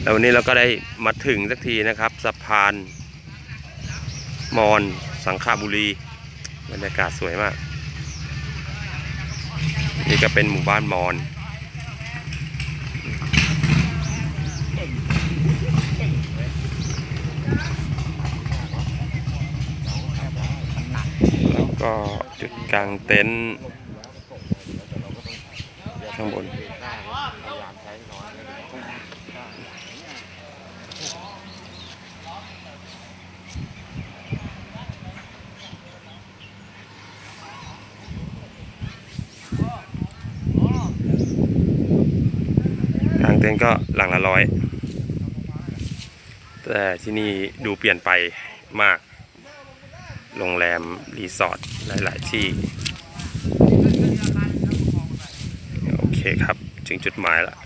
แล้ววันนี้เราก็ได้มาถึงสักทีนะครับสะพานมอนสังขบุรีบรรยากาศสวยมาก นี่ก็เป็นหมู่บ้านมอนแล้วก็จุดกลางเต็นท์ข้างบน กางเต็นท์ก็หลังละร้อย แต่ที่นี่ดูเปลี่ยนไปมาก โรงแรม รีสอร์ทหลาย ๆ ที่ โอเคครับ ถึงจุดหมายแล้ว